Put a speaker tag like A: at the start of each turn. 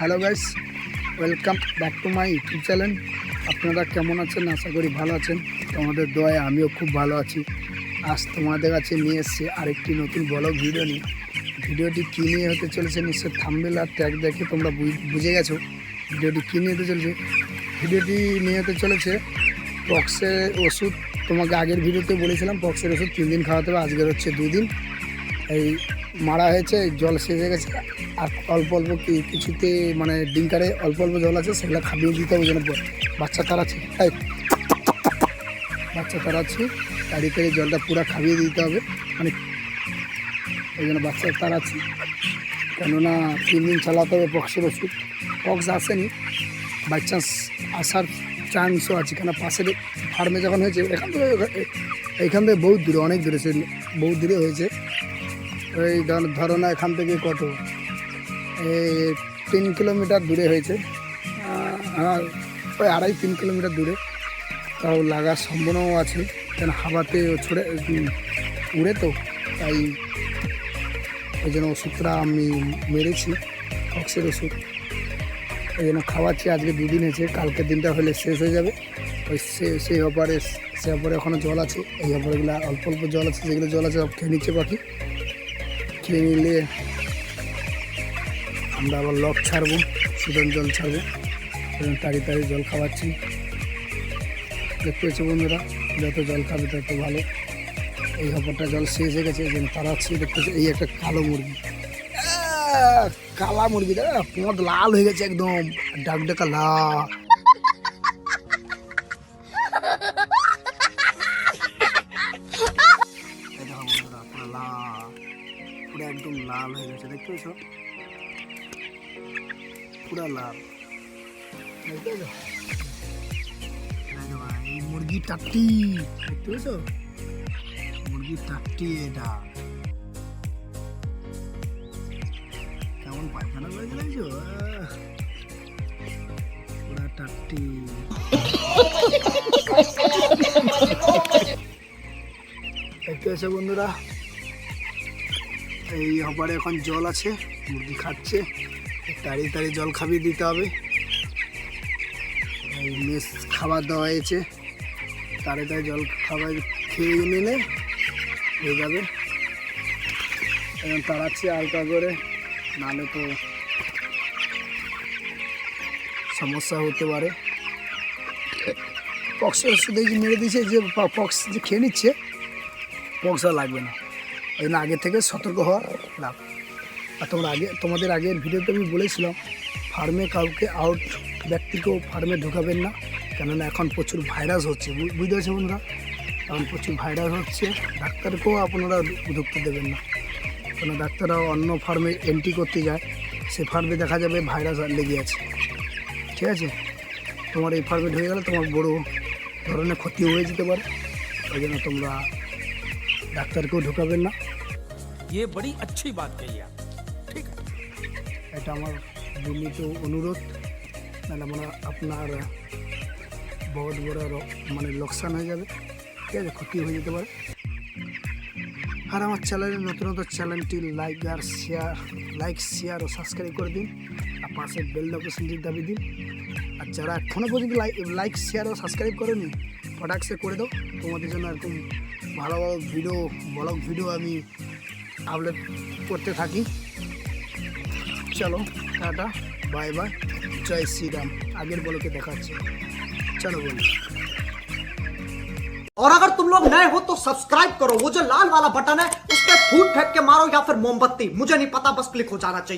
A: Guys welcome back to my YouTube channel আপনারা কেমন আছেন? আশা করি ভালো আছেন। তোমাদের দয়ায় আমিও খুব ভালো আছি। আজ তোমাদের কাছে নিয়ে এসেছি আরেকটি নতুন ব্লগ ভিডিও নিয়ে। ভিডিওটি কী নিয়ে হতে চলেছে নিশ্চয় থাম্বেল আর ট্যাগ দেখে তোমরা বুঝ- বুঝে গেছো। ভিডিওটি কী নিয়ে হতে চলেছে? ভিডিওটি নিয়ে হতে চলেছে পক্সের ওষুধ। তোমাকে আগের ভিডিওতে বলেছিলাম পক্সের ওষুধ তিন দিন খাওয়াতে হবে, আজকের হচ্ছে দুদিন। এই মারা হয়েছে জল হয়ে গেছে। আর অল্প অল্প কিছুতে মানে ডিঙ্কারে অল্প অল্প জল আছে, সেগুলো খাবিয়ে দিতে হবে যেন বাচ্চা তাড়াচ্ছে তাই বাচ্চা তাড়াচ্ছে তাড়িয়ে তাড়িয়ে জলটা পুরো খাবিয়ে দিতে হবে। মানে ওই জন্য বাচ্চা তাড়াচ্ছে কেননা তিন দিন চালাতে হবে পক্সের ওষুধ। পক্স আসেনি। বাই চান্স আসার চান্সও আছে। কেন পাশের ফার্মে যখন হয়েছে, এখান থেকে এইখান থেকে বহুত দূরে, অনেক দূরে সে বহুত দূরে হয়েছে। ওই ধর- না এখান থেকে কত? এই তিন কিলোমিটার দূরে হয়েছে। হ্যাঁ ওই আড়াই, তিন কিলোমিটার দূরে। তাও লাগার সম্ভাবনাও আছে। কেন হাওয়াতে ও ছড়ে উড়ে তো, তাই ওই জন্য ওষুধটা আমি মেরেছি অক্সের ওষুধ। ওই জন্য খাওয়াচ্ছি, আজকে দুদিন হয়েছে, কালকের দিনটা হলে শেষ হয়ে যাবে। ওই সে সেই অপারে সে অপারে এখনও জল আছে, এই অপারেগুলো অল্প অল্প জল আছে, যেগুলো জল আছে সব খেয়ে নিচ্ছে পাখি খেয়ে নিলে আমরা আবার লক ছাড়বো সুদন জল ছাড়বো। এবং তাড়ি তাড়ি জল খাওয়াচ্ছি। দেখতে পেয়েছ বন্ধুরা, যত জল খাবে তত ভালো। এই হপরটা জল শেষ হয়ে গেছে, এই তাড়াচ্ছি দেখতেছি এই একটা কালো মুরগি। কালা মুরগি পদ লাল হয়ে গেছে একদম, ডাক ডাকা লাল। লাল। পুরো একদম লাল হয়ে গেছে, দেখতে পেয়েছ? পুরো লাল। দেখতে এই মুরগি টাট্টি, দেখতে পেয়েছ? মুরগি টাট্টি এটা। কেমন পায়খানা করেছে দেখছ পুরা টাট্টি। দেখতে পেয়েছ বন্ধুরা? এই হবারে এখন জল আছে, মুরগি খাচ্ছে, তাড়িয়ে তাড়িয়ে জল খাবিয়ে দিতে হবে। এই মেস খাবার দেওয়া হয়েছে তাড়ে তাড়ে জল খাবার খেয়ে নিলে হয়ে যাবে। এখন তাড়াচ্ছি হালকা করে, নাহলে তো সমস্যা হতে পারে। পক্স ওষুধে মেরে দিয়েছে, যে পক্স যে খেয়ে নিচ্ছে, পক্স লাগবে না। ওই জন্য আগে থেকে সতর্ক হওয়া লাভ। আর তোমরা আগে, তোমাদের আগের ভিডিওতে আমি বলেছিলাম, ফার্মে কাউকে আউট ব্যক্তিকেও ফার্মে ঢোকাবেন না। কেননা এখন প্রচুর ভাইরাস হচ্ছে। বুঝতে পারছ বন্ধুরা? এখন প্রচুর ভাইরাস হচ্ছে। ডাক্তারকেও আপনারা ঢুকতে দেবেন না। কেন ডাক্তাররাও অন্য ফার্মে এন্ট্রি করতে যায়। সে ফার্মে দেখা যাবে ভাইরাস লেগে আছে। ঠিক আছে? তোমার এই ফার্মে ঢুকে গেলে তোমার বড় ধরনের ক্ষতি হয়ে যেতে পারে। ওই জন্য তোমরা ডাক্তারকেও ঢোকাবেন না।
B: ये बड़ी अच्छी बात कही आप ठीक है
A: এটা আমার বিনীত অনুরোধ নাহলে মানে আপনার বহুত বড় র- মানে লোকসান হয়ে যাবে ঠিক আছে ক্ষতি হয়ে যেতে পারে আর আমার চ্যানেলের নতুন নতুন চ্যানেলটি লাইক আর শেয়ার লাইক শেয়ার ও সাবস্ক্রাইব করে দিন আর পাশে বেল নোটিফিকেশনটি দাবি দিন আর যারা এখনও পর্যন্ত লাইক লাইক শেয়ার ও সাবস্ক্রাইব করেনি প্রোডাক্টসে করে দাও তোমাদের জন্য এরকম ভালো ভালো ভিডিও ব্লগ ভিডিও আমি আপলোড করতে থাকি চলো টাটা বাই বাই জয় শ্রীরাম আগের বলকে দেখাচ্ছে চলো বলি
C: और अगर तुम लोग नए हो तो सब्सक्राइब करो वो जो लाल वाला बटन है उस पर फूट फेंक के मारो या फिर मोमबत्ती मुझे नहीं पता बस क्लिक हो जाना चाहिए